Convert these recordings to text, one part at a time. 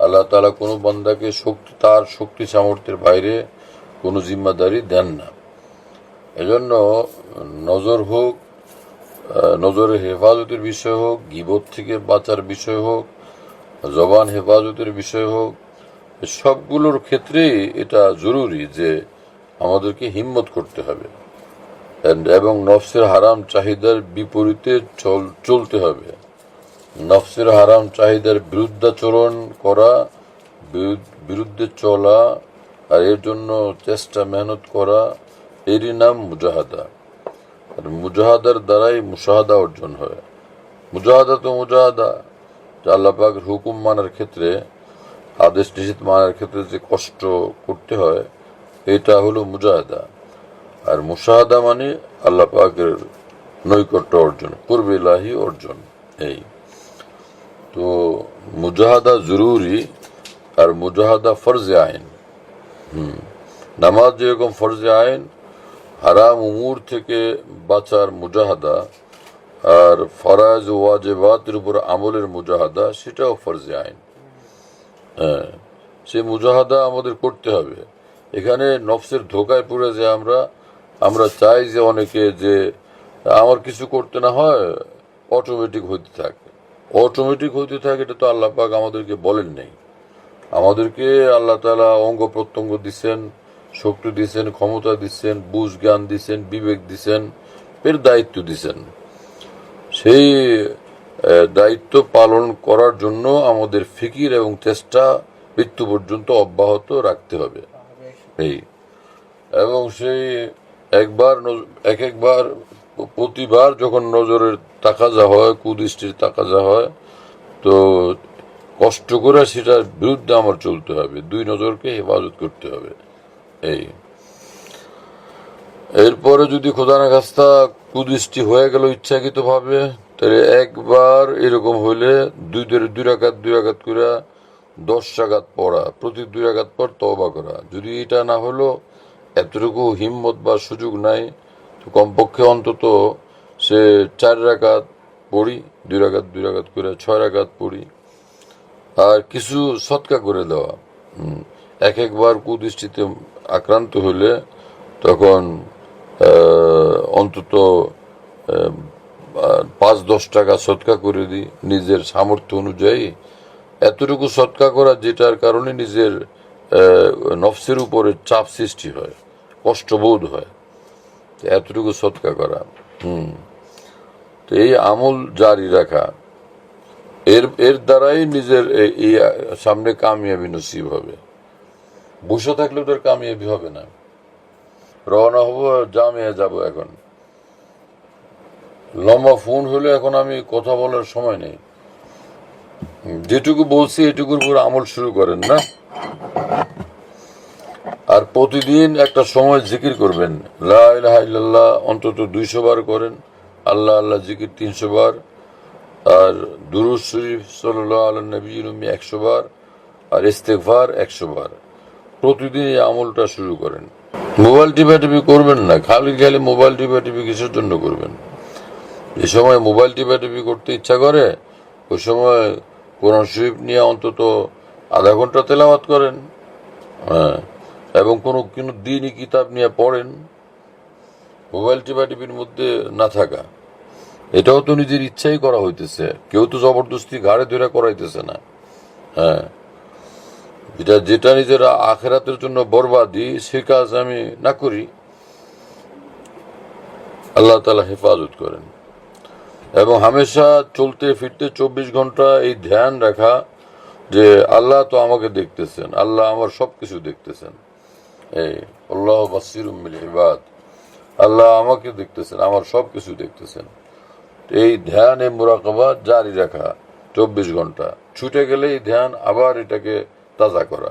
আল্লাহ তাআলা কোনো শক্তি, তার শক্তি সামর্থ্যের বাইরে কোনো জিম্মাদারি দেন না। এজন্য নজর হোক নজরের হেফাজতের বিষয় হোক, গিবত থেকে বাঁচার বিষয় হোক, জবান হেফাজতের বিষয় হোক, সবগুলোর ক্ষেত্রেই এটা জরুরি যে আমাদেরকে হিম্মত করতে হবে। এবং নফসের হারাম চাহিদার বিপরীতে চল, চলতে হবে। নফসের হারাম চাহিদার বিরুদ্ধাচরণ করা বিরুদ- বিরুদ্ধে চলা, আর এর জন্য চেষ্টা, মেহনত করা, এরই নাম মুজাহাদা। আর মুজাহাদার দ্বারাই মুশাহাদা অর্জন হয়। মুজাহাদা তো মুজাহাদা। আল্লাহ হুকুম মানার ক্ষেত্রে, আদেশ নিষেধ মানার ক্ষেত্রে যে কষ্ট করতে হয়, এটা হলো মুজাহাদা। আর মুশাহাদা মানে আল্লাহ পাকের নৈকট্য অর্জন, পূর্বে ইলাহি অর্জন, এই। তো মুজাহাদা জরুরি আর মুজাহাদা ফরজে আইন। হুম। নামাজ যেরকম ফরজে আইন, হারাম উমুর থেকে বাঁচার মুজাহাদা আর ফরাজ ওয়াজেবাতের উপর আমলের মুজাহাদা, সেটাও ফরজে আইন। হ্যাঁ সেই মুজাহাদা আমাদের করতে হবে। এখানে নফসের ধোকায় পড়ে যে আমরা আমরা চাই যে অনেকে যে আমার কিছু করতে না হয় অটোমেটিক হইতে থাকে। অটোমেটিক হইতে থাকে এটা তো আল্লাহ পাক আমাদেরকে বলেন নেই। আমাদেরকে আল্লাহ তালা অঙ্গ প্রত্যঙ্গ দিচ্ছেন শক্তি দিচ্ছেন ক্ষমতা দিচ্ছেন বুঝ জ্ঞান দিচ্ছেন বিবেক দিচ্ছেন এর দায়িত্ব দিচ্ছেন সেই দায়িত্ব পালন করার জন্য আমাদের ফিকির এবং চেষ্টা মৃত্যু পর্যন্ত অব্যাহত রাখতে হবে। এই। এবং সেই একবার এক একবার প্রতিবার যখন নজরের তাকাজা হয়, কুদৃষ্টির তাকাজা হয়, তো কষ্ট করে সেটার বিরুদ্ধে আমার চলতে হবে। দুই নজরকে হেফাজত করতে হবে। এই। এরপরে যদি খোদানা খাস্তা কুদৃষ্টি হয়ে গেল ইচ্ছাকৃত ভাবে তাহলে একবার এরকম হইলে দুই দুই রাকাত দুই রাকাত করে দশ রাকাত পড়া, প্রতি দুই রাকাত পর তওবা করা। যদি এটা না হলো এতটুকু হিম্মত বা সুযোগ নাই। তো কমপক্ষে অন্তত সে চার রাকাত পড়ি, দুই রাকাত দুই রাকাত করে ছয় রাকাত পড়ি। আর কিছু সৎকা করে দেওয়া। এক একবার কুদৃষ্টিতে আক্রান্ত হলে তখন অন্তত পাঁচ, দশ টাকা সৎকা করে দিই নিজের সামর্থ্য অনুযায়ী। এতটুকু সৎকা করা যেটার কারণে নিজের নফসের উপরে চাপ সৃষ্টি হয়। কষ্টবোধ হয়। এতটুকু সৎকা করা। হুম। তো এই আমল জারি রাখা, এর এর দ্বারাই নিজের এই সামনে কামিয়াবি নসিব হবে। বসে থাকলে ওদের কামিয়াবি হবে না। রওনা হব, জামিয়া যাব এখন। লম্বা ফোন হলে এখন আমি কথা বলার সময় নেই। যেটুকু বলছি, এটুকুর উপর আমল শুরু করেন, না? আর প্রতিদিন একটা সময় জিকির করবেন। লা ইলাহা ইল্লাল্লাহ অন্তত দুইশো বার করেন। আল্লাহ আল্লাহ জিকির তিনশো বার। আর দুরুজ শরীফ সাল্লাহ আল্লাহ নবী রুমি একশো বার। আর ইস্তেকভার একশো বার। প্রতিদিন এই আমলটা শুরু করেন। মোবাইল টিপাটিপি করবেন না। খালি খালি মোবাইল টিপাটিপি কিসের জন্য করবেন? যে সময় মোবাইল টিপাটিপি করতে ইচ্ছা করে, ওই সময় কোরআন শরীফ নিয়ে অন্তত আধা ঘণ্টা তেলাওয়াত করেন। হ্যাঁ। এবং কোনো কোনো দিনই কিতাব নিয়ে পড়েন, মোবাইল টিপাটিপির মধ্যে না থাকা। এটাও তো নিজের ইচ্ছাই করা হইতেছে। কেউ তো জবরদস্তি ঘাড়ে ধরে করাইতেছে না। হ্যাঁ। যেটা যেটা নিজের আখেরাতের জন্য বরবাদি, সে কাজ আমি না করি। আল্লাহ তালা হেফাজত করেন। এবং হামেশা চলতে ফিরতে চব্বিশ ঘণ্টা এই ধ্যান রাখা যে আল্লাহ তো আমাকে দেখতেছেন, আল্লাহ আমার সবকিছু দেখতেছেন। এই, আল্লাহ বাসির ইবাদ। আল্লাহ আমাকে দেখতেছেন, আমার সবকিছু দেখতেছেন। এই ধ্যান এ মুরাকবা জারি রাখা, চব্বিশ ঘণ্টা। ছুটে গেলে এই ধ্যান আবার এটাকে তাজা করা।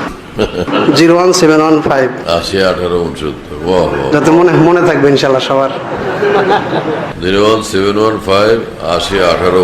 Zero one seven one five. আশি আঠারো যাতে মনে মনে থাকবে ইনশাল্লাহ সবার। Zero one seven one five আশি আঠারো